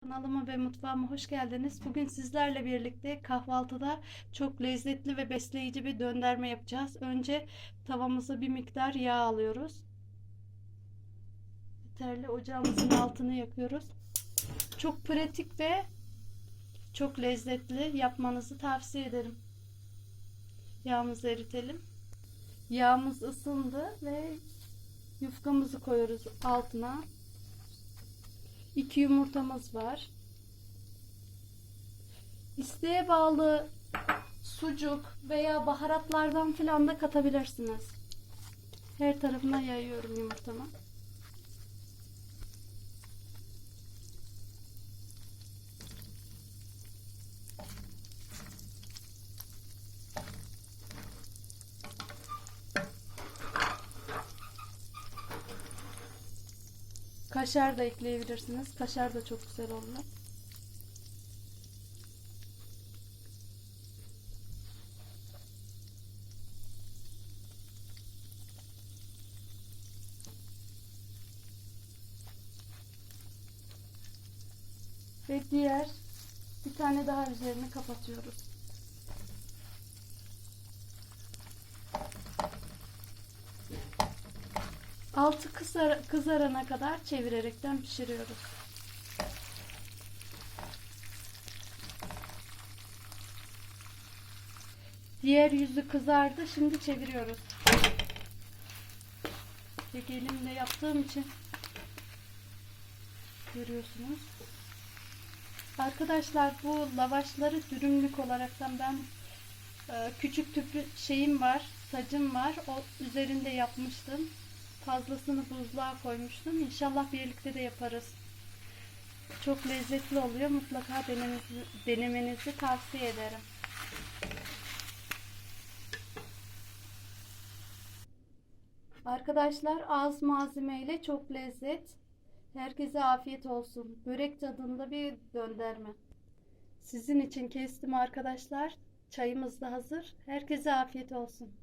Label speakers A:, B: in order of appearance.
A: Kanalıma ve mutfağıma hoş geldiniz. Bugün sizlerle birlikte kahvaltıda çok lezzetli ve besleyici bir döndürme yapacağız. Önce tavamıza bir miktar yağ alıyoruz. Yeterli ocağımızın altını yakıyoruz. Çok pratik ve çok lezzetli yapmanızı tavsiye ederim. Yağımızı eritelim. Yağımız ısındı ve yufkamızı koyuyoruz altına. 2 yumurtamız var. İsteğe bağlı sucuk veya baharatlardan filan da katabilirsiniz. Her tarafına yayıyorum yumurtamı. Kaşar da ekleyebilirsiniz. Kaşar da çok güzel oluyor. Ve diğer bir tane daha üzerini kapatıyoruz. Altı kızar, kızarana kadar çevirerekten pişiriyoruz. Diğer yüzü kızardı. Şimdi çeviriyoruz. Tek elimle yaptığım için görüyorsunuz. Arkadaşlar bu lavaşları dürümlük olaraktan ben e, küçük tüplü şeyim var, sacım var. O üzerinde yapmıştım. Fazlasını buzluğa koymuştum. İnşallah birlikte de yaparız. Çok lezzetli oluyor. Mutlaka denemenizi, denemenizi tavsiye ederim. Arkadaşlar az malzemeyle çok lezzet. Herkese afiyet olsun. Börek tadında bir dönderme. Sizin için kestim arkadaşlar. Çayımız da hazır. Herkese afiyet olsun.